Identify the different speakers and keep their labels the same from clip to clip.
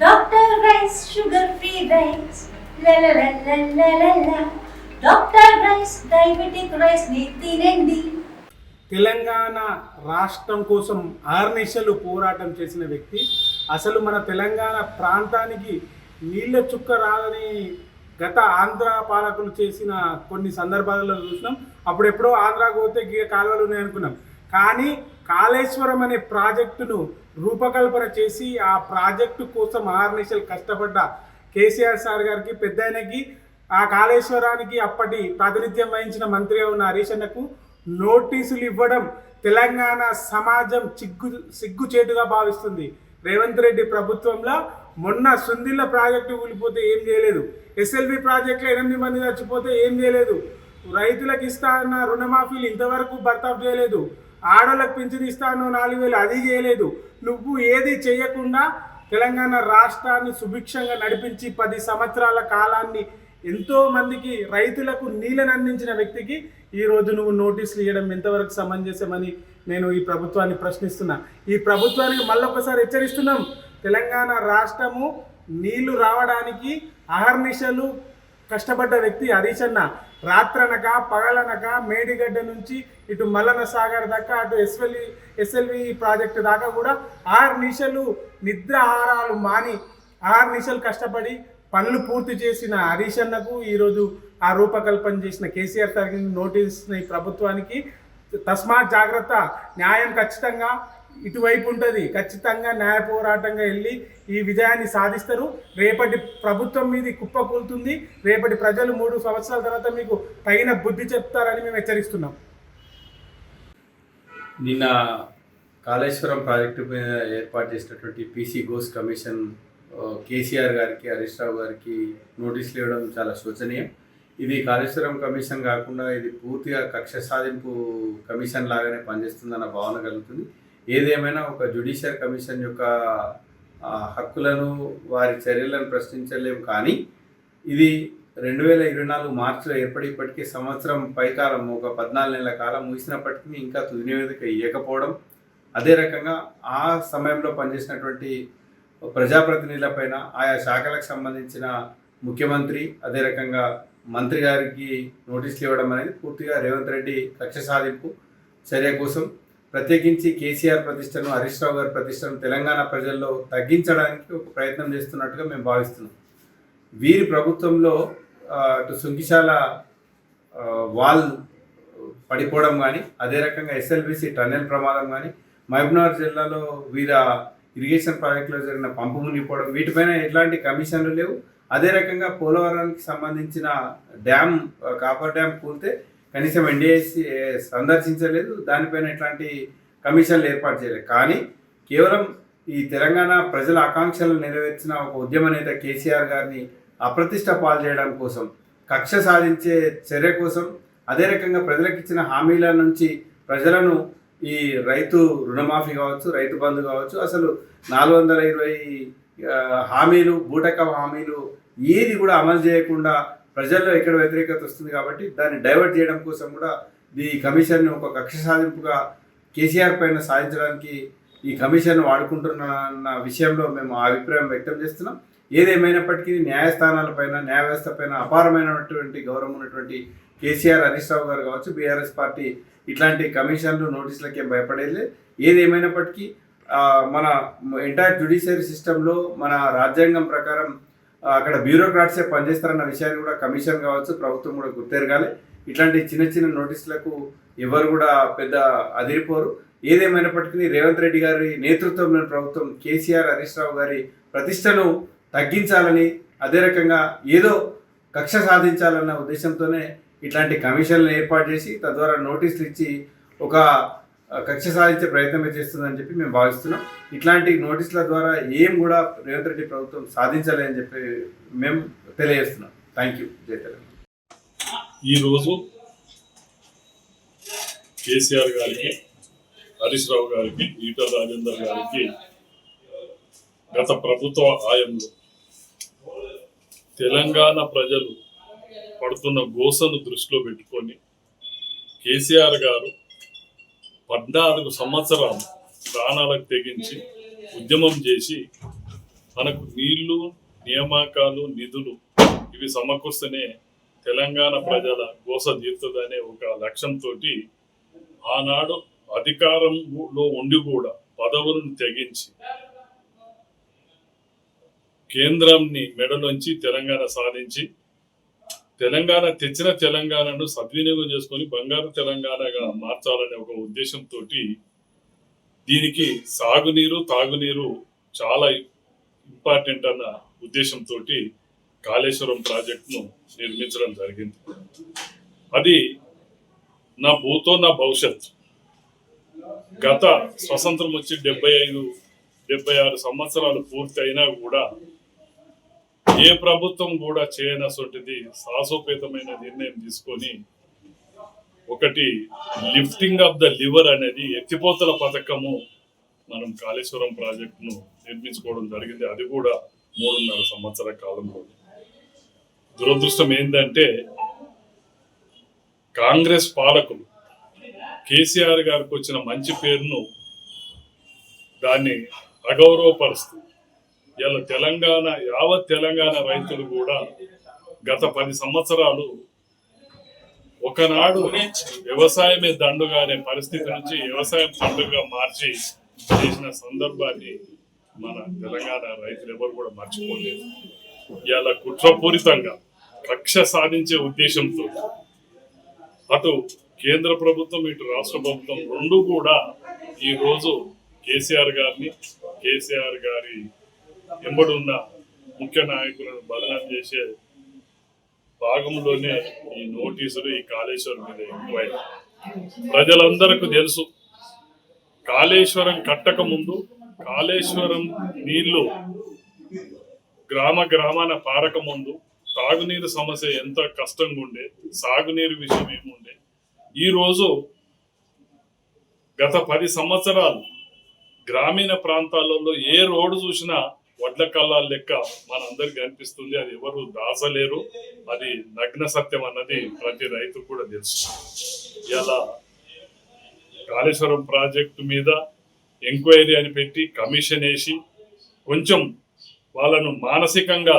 Speaker 1: Doctor rice sugar free rice doctor rice diabetic రైస్ని తినండి.
Speaker 2: తెలంగాణ రాష్ట్రం కోసం ఆర్నిశలు పోరాటం చేసిన వ్యక్తి అసలు మన తెలంగాణ ప్రాంతానికి నీళ్ళ చుక్క రాదని గత ఆంధ్ర పాలకులు చేసిన కొన్ని సందర్భాలలో చూసినాం. అప్పుడెప్పుడో ఆంధ్రాకు పోతే గీ కాలువలు ఉన్నాయి అనుకున్నాం కానీ కాళేశ్వరం అనే ప్రాజెక్టును రూపకల్పన చేసి ఆ ప్రాజెక్టు కోసం ఆర్నిశలు కష్టపడ్డ కేసీఆర్ సార్ గారికి పెద్ద ఆయనకి ఆ కాళేశ్వరానికి అప్పటి ప్రాతినిధ్యం వహించిన మంత్రిగా ఉన్న హరీష్ నోటీసులు ఇవ్వడం తెలంగాణ సమాజం చిగ్గు సిగ్గుచేటుగా భావిస్తుంది. రేవంత్ రెడ్డి ప్రభుత్వంలో మొన్న సుందిల్ల ప్రాజెక్టు కూలిపోతే ఏం చేయలేదు. ఎస్ఎల్బి ప్రాజెక్టులో ఎనిమిది మంది చచ్చిపోతే ఏం చేయలేదు. రైతులకు ఇస్తా అన్న రుణమాఫీలు ఇంతవరకు బర్తాఫ్ చేయలేదు. ఆడోళ్ళకి పింఛన్ ఇస్తాను నాలుగు వేలు అది చేయలేదు. నువ్వు ఏది చేయకుండా తెలంగాణ రాష్ట్రాన్ని సుభిక్షంగా నడిపించి పది సంవత్సరాల కాలాన్ని ఎంతో మందికి రైతులకు నీళ్ళని అందించిన వ్యక్తికి ఈ రోజు నువ్వు నోటీసులు ఇవ్వడం ఎంతవరకు సమంజసమని నేను ఈ ప్రభుత్వాన్ని ప్రశ్నిస్తున్నా. ఈ ప్రభుత్వానికి మళ్ళొకసారి హెచ్చరిస్తున్నాం. తెలంగాణ రాష్ట్రము నీళ్ళు రావడానికి అహర్నిశలు కష్టపడ్డ వ్యక్తి హరీష్ అన్న. రాత్రనక పగలనక మేడిగడ్డ నుంచి ఇటు మల్లన సాగర్ దాకా అటు ఎస్ఎల్వి ఎస్ఎల్వి ప్రాజెక్టు దాకా కూడా ఆరు నిషలు నిద్రాహారాలు మాని ఆరు నిశలు కష్టపడి పనులు పూర్తి చేసిన హరీష్ అన్నకు ఈరోజు ఆ రూపకల్పన చేసిన కేసీఆర్ తరగతి నోటీస్ ప్రభుత్వానికి తస్మాత్ జాగ్రత్త న్యాయం ఖచ్చితంగా ఇటువైపు ఉంటుంది. ఖచ్చితంగా న్యాయ పోరాటంగా వెళ్ళి ఈ విజయాన్ని సాధిస్తారు. రేపటి ప్రభుత్వం మీది కుప్పకూలుతుంది రేపటి ప్రజలు మూడు సంవత్సరాల తర్వాత మీకు తగిన బుద్ధి చెప్తారని మేము హెచ్చరిస్తున్నాం.
Speaker 3: నిన్న కాళేశ్వరం ప్రాజెక్టు మీద ఏర్పాటు చేసినటువంటి పీసీ గోస్ కమిషన్ కేసీఆర్ గారికి హరీష్ రావు గారికి నోటీసులు ఇవ్వడం చాలా శోచనీయం. ఇది కాళేశ్వరం కమిషన్ కాకుండా ఇది పూర్తిగా కక్ష సాధింపు కమిషన్ లాగానే పనిచేస్తుందన్న భావన కలుగుతుంది. ఏదేమైనా ఒక జ్యుడిషియల్ కమిషన్ యొక్క హక్కులను వారి చర్యలను ప్రశ్నించలేము కానీ ఇది రెండు వేల ఇరవై నాలుగు మార్చిలో ఏర్పడి ఇప్పటికీ సంవత్సరం పైకాలం ఒక పద్నాలుగు నెలల కాలం ముగిసినప్పటికీ ఇంకా తుది నివేదిక ఇవ్వకపోవడం అదే రకంగా ఆ సమయంలో పనిచేసినటువంటి ప్రజాప్రతినిధులపైన ఆయా శాఖలకు సంబంధించిన ముఖ్యమంత్రి అదే రకంగా మంత్రి గారికి నోటీసులు ఇవ్వడం అనేది పూర్తిగా రేవంత్ రెడ్డి కక్ష సాధింపు చర్య కోసం ప్రత్యేకించి కేసీఆర్ ప్రతిష్టను హరీష్ రావు గారి ప్రతిష్టను తెలంగాణ ప్రజల్లో తగ్గించడానికి ఒక ప్రయత్నం చేస్తున్నట్టుగా మేము భావిస్తున్నాం. వీరి ప్రభుత్వంలో అటు సుంకిశాల వాల్ పడిపోవడం కానీ అదే రకంగా ఎస్ఎల్బిసి టన్నెల్ ప్రమాదం కానీ మహబూబ్నగర్ జిల్లాలో వీర ఇరిగేషన్ ప్రాజెక్టులో జరిగిన పంపు మునిగిపోవడం వీటిపైన ఎట్లాంటి కమిషన్లు లేవు. అదే రకంగా పోలవరానికి సంబంధించిన డ్యామ్ కాపర్ డ్యామ్ కూలితే కనీసం ఎన్డీఏసీ సందర్శించలేదు. దానిపైన ఎట్లాంటి కమిషన్లు ఏర్పాటు చేయలేదు. కానీ కేవలం ఈ తెలంగాణ ప్రజల ఆకాంక్షలను నెరవేర్చిన ఒక ఉద్యమ నేత కేసీఆర్ గారిని అప్రతిష్ట పాలు చేయడం కోసం కక్ష సాధించే చర్య కోసం అదే రకంగా ప్రజలకు ఇచ్చిన హామీల నుంచి ప్రజలను ఈ రైతు రుణమాఫీ కావచ్చు రైతు బంధు కావచ్చు అసలు నాలుగు వందల ఇరవై హామీలు బూటక హామీలు ఏది కూడా అమలు చేయకుండా ప్రజల్లో ఎక్కడ వ్యతిరేకత వస్తుంది కాబట్టి దాన్ని డైవర్ట్ చేయడం కోసం కూడా ఈ కమిషన్ ఒక కక్ష సాధింపుగా కేసీఆర్ పైన సాధించడానికి ఈ కమిషన్ వాడుకుంటున్న విషయంలో మేము ఆ అభిప్రాయం వ్యక్తం చేస్తున్నాం. ఏదేమైనప్పటికీ న్యాయస్థానాలపైన న్యాయ వ్యవస్థ పైన అపారమైనటువంటి గౌరవం ఉన్నటువంటి కేసీఆర్ హరీష్ రావు గారు కావచ్చు బీఆర్ఎస్ పార్టీ ఇట్లాంటి కమిషన్లు నోటీసులకి ఏం భయపడేది ఏదేమైనప్పటికీ మన ఎంటైర్ జ్యుడిషియరీ సిస్టంలో మన రాజ్యాంగం ప్రకారం అక్కడ బ్యూరోక్రాట్సే పనిచేస్తారన్న విషయాన్ని కూడా కమిషన్ కావచ్చు ప్రభుత్వం కూడా గుర్తెరగాలి. ఇట్లాంటి చిన్న చిన్న నోటీసులకు ఎవరు కూడా పెద్ద అదిరిపోరు. ఏదేమైనప్పటికీ రేవంత్ రెడ్డి గారి నేతృత్వంలోని ప్రభుత్వం కేసీఆర్ హరీష్ రావు గారి ప్రతిష్టను తగ్గించాలని అదే రకంగా ఏదో కక్ష సాధించాలన్న ఉద్దేశంతోనే ఇట్లాంటి కమిషన్లు ఏర్పాటు చేసి తద్వారా నోటీసులు ఇచ్చి ఒక కక్ష సాధించే ప్రయత్నమే చేస్తుందని చెప్పి మేము భావిస్తున్నాం. ఇట్లాంటి నోటీసుల ద్వారా ఏం కూడా రేవంత్ రెడ్డి ప్రభుత్వం సాధించాలి అని చెప్పి మేము తెలియజేస్తున్నాం. Thank you. జై తెలంగాణ.
Speaker 4: ఈరోజు కేసీఆర్ గారికి హరీష్ రావు గారికి ఈటల రాజేందర్ గారికి గత ప్రభుత్వ ఆయంలో తెలంగాణ ప్రజలు పడుతున్న గోసను దృష్టిలో పెట్టుకొని కేసీఆర్ గారు పద్నాలుగు సంవత్సరాలు ప్రాణాలకు తెగించి ఉద్యమం చేసి మనకు నీళ్ళు నియామకాలు నిధులు ఇవి సమకూర్స్తేనే తెలంగాణ ప్రజల గోస తీరుతుందనే ఒక లక్ష్యంతో ఆనాడు అధికారంలో ఉండి కూడా పదవులను తెగించి కేంద్రంని మెడలోంచి తెలంగాణ సాధించి తెలంగాణ తెచ్చిన తెలంగాణను సద్వినియోగం చేసుకొని బంగారు తెలంగాణగా మార్చాలనే ఒక ఉద్దేశంతో దీనికి సాగునీరు తాగునీరు చాలా ఇంపార్టెంట్ అన్న ఉద్దేశంతో కాళేశ్వరం ప్రాజెక్టును నిర్మించడం జరిగింది. అది నా భూతో నా భవిష్యత్. గత స్వతంత్రం వచ్చి డెబ్బై ఐదు డెబ్బై ఆరు సంవత్సరాలు పూర్తి అయినా కూడా ఏ ప్రభుత్వం కూడా చేయనసొంటిది సాహసోపేతమైన నిర్ణయం తీసుకొని ఒకటి లిఫ్టింగ్ ఆఫ్ ద లివర్ అనేది ఎత్తిపోతల పథకము మనం కాళేశ్వరం ప్రాజెక్టును నిర్మించుకోవడం జరిగింది. అది కూడా మూడున్నర సంవత్సర కాలంలో దురదృష్టం ఏంటంటే కాంగ్రెస్ పాలకులు కేసీఆర్ గారికి వచ్చిన మంచి పేరును దాన్ని అగౌరవపరుస్తూ ఇలా తెలంగాణ యావత్ తెలంగాణ రైతులు కూడా గత పది సంవత్సరాలు ఒకనాడు వ్యవసాయమే దండుగా అనే పరిస్థితి నుంచి వ్యవసాయం దండుగా మార్చి చేసిన సందర్భాన్ని మన తెలంగాణ రైతులు ఎవరు కూడా మర్చిపోలేదు. ఇలా కుట్రపూరితంగా కక్ష సాధించే ఉద్దేశంతో అటు కేంద్ర ప్రభుత్వం ఇటు రాష్ట్ర ప్రభుత్వం రెండు కూడా ఈ రోజు కేసీఆర్ గారిని కేసీఆర్ గారి ఎంబడున్న ముఖ్య నాయకులను బదనాం చేసే భాగంలోనే ఈ నోటీసులు ఈ కాళేశ్వరం మీద ఎంక్వైరీ ప్రజలందరికీ తెలుసు కాళేశ్వరం కట్టక ముందు కాళేశ్వరం నీళ్ళు గ్రామ గ్రామాన పారక ముందు తాగునీరు సమస్య ఎంత కష్టంగా ఉండే సాగునీరు విషయం ఏముండే. ఈ రోజు గత పది సంవత్సరాలు గ్రామీణ ప్రాంతాలలో ఏ రోడ్డు చూసినా వడ్ల కళ్ళ లెక్క మనందరికి అనిపిస్తుంది. అది ఎవరు దాసలేరు అది నగ్న సత్యం అన్నది ప్రతి రైతు కూడా తెలుసు. ఇలా కాళేశ్వరం ప్రాజెక్టు మీద ఎంక్వైరీ అని పెట్టి కమిషన్ వేసి కొంచెం వాళ్ళను మానసికంగా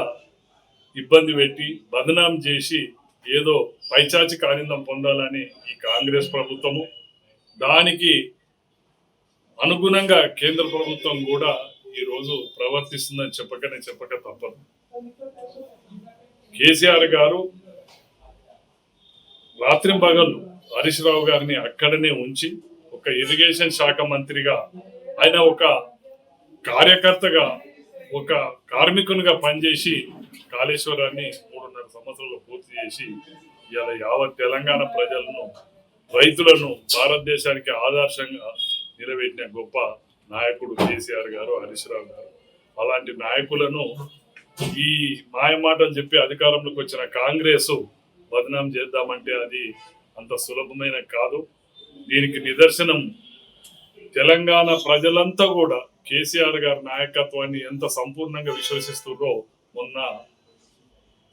Speaker 4: ఇబ్బంది పెట్టి బదనాం చేసి ఏదో పైచాచిక ఆనందం పొందాలని ఈ కాంగ్రెస్ ప్రభుత్వము. దానికి అనుగుణంగా కేంద్ర ప్రభుత్వం కూడా ఈ రోజు ప్రవర్తిస్తుందని చెప్పకనే చెప్పక తప్పదు. కేసీఆర్ గారు రాత్రింపగళ్ళు హరీష్ రావు గారిని అక్కడనే ఉంచి ఒక ఇరిగేషన్ శాఖ మంత్రిగా ఆయన ఒక కార్యకర్తగా ఒక కార్మికునిగా పనిచేసి కాళేశ్వరాన్ని మూడున్నర సంవత్సరాలు పూర్తి చేసి ఇలా యావత్ తెలంగాణ ప్రజలను రైతులను భారతదేశానికి ఆదర్శంగా నిలబెట్టిన గొప్ప నాయకుడు కేసీఆర్ గారు హరీష్ రావు గారు. అలాంటి నాయకులను ఈ మాయమాటలు చెప్పి అధికారంలోకి వచ్చిన కాంగ్రెస్ బదనాం చేద్దామంటే అది అంత సులభమైన కాదు. దీనికి నిదర్శనం తెలంగాణ ప్రజలంతా కూడా కేసీఆర్ గారి నాయకత్వాన్ని ఎంత సంపూర్ణంగా విశ్వసిస్తుందో మొన్న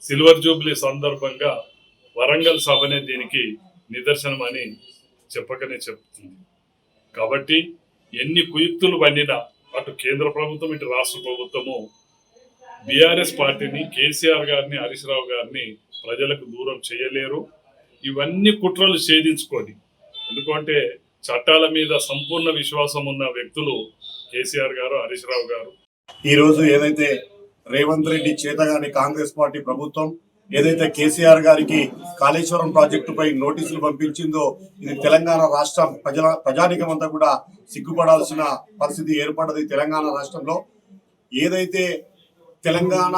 Speaker 4: సిల్వర్ జూబ్లీ సందర్భంగా వరంగల్ సభనే దీనికి నిదర్శనం అని చెప్పకనే చెప్తుంది. కాబట్టి ఎన్ని కుయుక్తులు పండినా అటు కేంద్ర ప్రభుత్వం ఇటు రాష్ట్ర ప్రభుత్వము బీఆర్ఎస్ పార్టీని కేసీఆర్ గారిని హరీష్ రావు గారిని ప్రజలకు దూరం చేయలేరు. ఇవన్నీ కుట్రలు ఛేదించుకొని ఎందుకంటే చట్టాల మీద సంపూర్ణ విశ్వాసం ఉన్న వ్యక్తులు కేసీఆర్ గారు హరీష్ రావు గారు.
Speaker 5: ఈరోజు ఏదైతే రేవంత్ రెడ్డి చేతగాని కాంగ్రెస్ పార్టీ ప్రభుత్వం ఏదైతే కేసీఆర్ గారికి కాళేశ్వరం ప్రాజెక్టుపై నోటీసులు పంపించిందో ఇది తెలంగాణ రాష్ట్రం ప్రజల ప్రజానికం అంతా కూడా సిగ్గుపడాల్సిన పరిస్థితి ఏర్పడ్డది తెలంగాణ రాష్ట్రంలో. ఏదైతే తెలంగాణ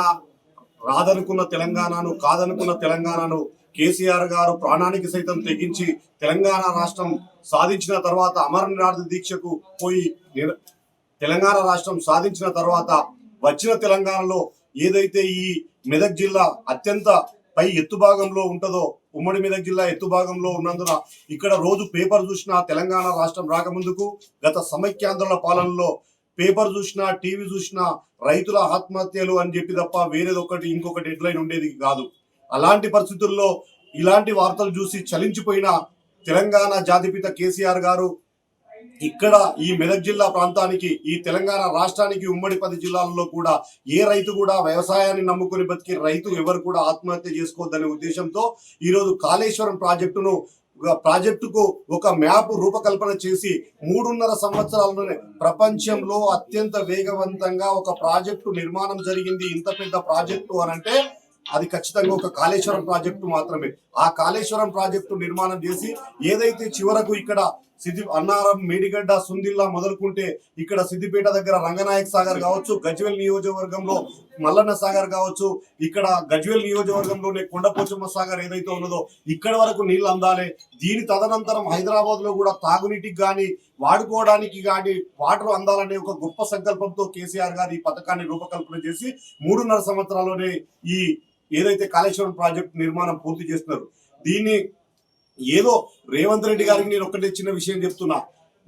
Speaker 5: రాదనుకున్న తెలంగాణను కాదనుకున్న తెలంగాణను కేసీఆర్ గారు ప్రాణానికి సైతం తెగించి తెలంగాణ రాష్ట్రం సాధించిన తర్వాత అమరనాథ దీక్షకు పోయి తెలంగాణ రాష్ట్రం సాధించిన తర్వాత వచ్చిన తెలంగాణలో ఏదైతే ఈ మెదక్ జిల్లా అత్యంత పై ఎత్తు భాగంలో ఉంటుందో ఉమ్మడి మెదక్ జిల్లా ఎత్తు భాగంలో ఉన్నందున ఇక్కడ రోజు పేపర్ చూసినా తెలంగాణ రాష్ట్రం రాకముందుకు గత సమైక్యాంధ్రుల పాలనలో పేపర్ చూసినా టీవీ చూసినా రైతుల ఆత్మహత్యలు అని చెప్పి తప్ప వేరేదొకటి ఇంకొకటి హెడ్లైన్ ఉండేది కాదు. అలాంటి పరిస్థితుల్లో ఇలాంటి వార్తలు చూసి చలించిపోయిన తెలంగాణ జాతిపిత కేసీఆర్ గారు ఇక్కడ ఈ మెదక్ జిల్లా ప్రాంతానికి ఈ తెలంగాణ రాష్ట్రానికి ఉమ్మడి పది జిల్లాలలో కూడా ఏ రైతు కూడా వ్యవసాయాన్ని నమ్ముకుని బతికి రైతు ఎవరు కూడా ఆత్మహత్య చేసుకోవద్దనే ఉద్దేశంతో ఈరోజు కాళేశ్వరం ప్రాజెక్టును ఒక ప్రాజెక్టుకు ఒక మ్యాప్ రూపకల్పన చేసి మూడున్నర సంవత్సరాలలోనే ప్రపంచంలో అత్యంత వేగవంతంగా ఒక ప్రాజెక్టు నిర్మాణం జరిగింది. ఇంత పెద్ద ప్రాజెక్టు అని అంటే అది ఖచ్చితంగా ఒక కాళేశ్వరం ప్రాజెక్టు మాత్రమే. ఆ కాళేశ్వరం ప్రాజెక్టు నిర్మాణం చేసి ఏదైతే చివరకు ఇక్కడ సిద్ధి అన్నారం మేడిగడ్డ సుందిల్లా మొదలుకుంటే ఇక్కడ సిద్దిపేట దగ్గర రంగనాయక్ సాగర్ కావచ్చు గజ్వెల్ నియోజకవర్గంలో మల్లన్న సాగర్ కావచ్చు ఇక్కడ గజ్వెల్ నియోజకవర్గంలోనే కొండపోచమ్మ సాగర్ ఏదైతే ఉన్నదో ఇక్కడ వరకు నీళ్ళు అందాలి. దీని తదనంతరం హైదరాబాద్లో కూడా తాగునీటికి కానీ వాడుకోవడానికి కానీ వాటర్ అందాలనే ఒక గొప్ప సంకల్పంతో కేసీఆర్ గారు ఈ పథకాన్ని రూపకల్పన చేసి మూడున్నర సంవత్సరాల్లోనే ఈ ఏదైతే కాళేశ్వరం ప్రాజెక్ట్ నిర్మాణం పూర్తి చేస్తున్నారు. దీన్ని ఏదో రేవంత్ రెడ్డి గారికి నేను ఒక్కటే చిన్న విషయం చెప్తున్నా.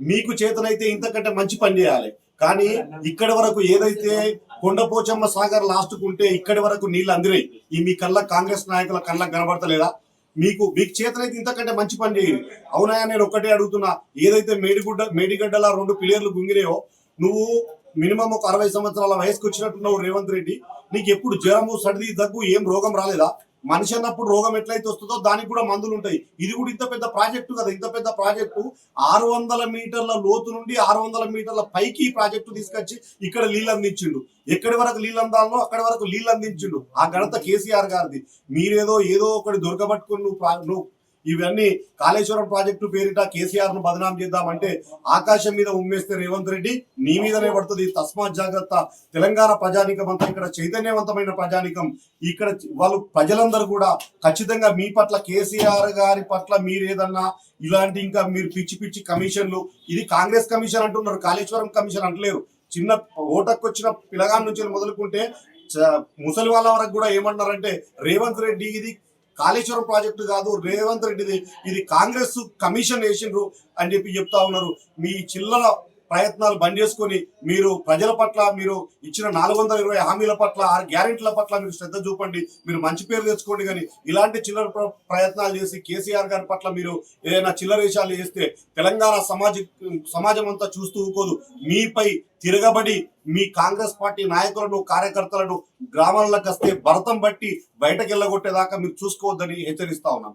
Speaker 5: మీకు చేతనైతే ఇంతకంటే మంచి పని చేయాలి. కానీ ఇక్కడి వరకు ఏదైతే కొండపోచమ్మ సాగర్ లాస్ట్ ఉంటే ఇక్కడి వరకు నీళ్ళు అందినాయి. ఈ మీ కళ్ళ కాంగ్రెస్ నాయకుల కళ్ళకు కనబడతలేదా? మీకు మీకు చేతనైతే ఇంతకంటే మంచి పని చేయాలి అవునాయా నేను ఒక్కటే అడుగుతున్నా. ఏదైతే మేడిగుడ్డ మేడిగడ్డల రెండు పిల్లర్లు గుంగినాయో నువ్వు మినిమం ఒక అరవై సంవత్సరాల వయసుకు వచ్చినట్టున్నావు రేవంత్ రెడ్డి. నీకు ఎప్పుడు జ్వరము సర్ది దగ్గు ఏం రోగం రాలేదా? మనిషి అన్నప్పుడు రోగం ఎట్లయితే వస్తుందో దానికి కూడా మందులు ఉంటాయి. ఇది కూడా ఇంత పెద్ద ప్రాజెక్టు కదా ఇంత పెద్ద ప్రాజెక్టు. ఆరు వందల మీటర్ల లోతు నుండి ఆరు వందల మీటర్ల పైకి ఈ ప్రాజెక్టు తీసుకొచ్చి ఇక్కడ నీళ్ళు అందించిండు. ఎక్కడి వరకు నీళ్ళు అందాలనో అక్కడి వరకు నీళ్ళు అందించిండు. ఆ ఘనత కేసీఆర్ గారిది. మీరేదో ఏదో ఒకటి దొరకబట్టుకుని నువ్వు నువ్వు ఇవన్నీ కాళేశ్వరం ప్రాజెక్టు పేరిట కేసీఆర్ను బదనాం చేద్దామంటే ఆకాశం మీద ఉమ్మేస్తే రేవంత్ రెడ్డి నీ మీదనే పడుతుంది. తస్మాత్ జాగ్రత్త. తెలంగాణ ప్రజానికం అంతా ఇక్కడ చైతన్యవంతమైన ప్రజానికం. ఇక్కడ వాళ్ళు ప్రజలందరూ కూడా ఖచ్చితంగా మీ పట్ల కేసీఆర్ గారి పట్ల మీరేదన్నా ఇలాంటి ఇంకా మీరు పిచ్చి పిచ్చి కమిషన్లు ఇది కాంగ్రెస్ కమిషన్ అంటున్నారు కాళేశ్వరం కమిషన్ అంటలేరు. చిన్న ఓటకు వచ్చిన పిల్లగాల నుంచి మొదలుకుంటే ముసలి వాళ్ళ వరకు కూడా ఏమంటున్నారంటే రేవంత్ రెడ్డి ఇది కాళేశ్వరం ప్రాజెక్టు కాదు రేవంత్ రెడ్డిది. ఇది కాంగ్రెస్ కమిషన్ వేసిండ్రు అని చెప్పి చెప్తా ఉన్నారు. మీ చిల్లర ప్రయత్నాలు బంద్ చేసుకొని మీరు ప్రజల పట్ల మీరు ఇచ్చిన నాలుగు వందల ఇరవై హామీల పట్ల ఆరు గ్యారెంటీల పట్ల మీరు శ్రద్ధ చూపండి. మీరు మంచి పేరు తెచ్చుకోండి కానీ ఇలాంటి చిల్లర ప్ర- ప్రయత్నాలు చేసి కేసీఆర్ గారి పట్ల మీరు ఏదైనా చిల్లర విషయాలు చేస్తే తెలంగాణ సమాజ సమాజం అంతా చూస్తూ ఊకోదు. మీపై తిరగబడి మీ కాంగ్రెస్ పార్టీ నాయకులను కార్యకర్తలను గ్రామాలకు వస్తే భరతం బట్టి బయటకు వెళ్ళగొట్టేదాకా మీరు చూసుకోవద్దని హెచ్చరిస్తా ఉన్నాం.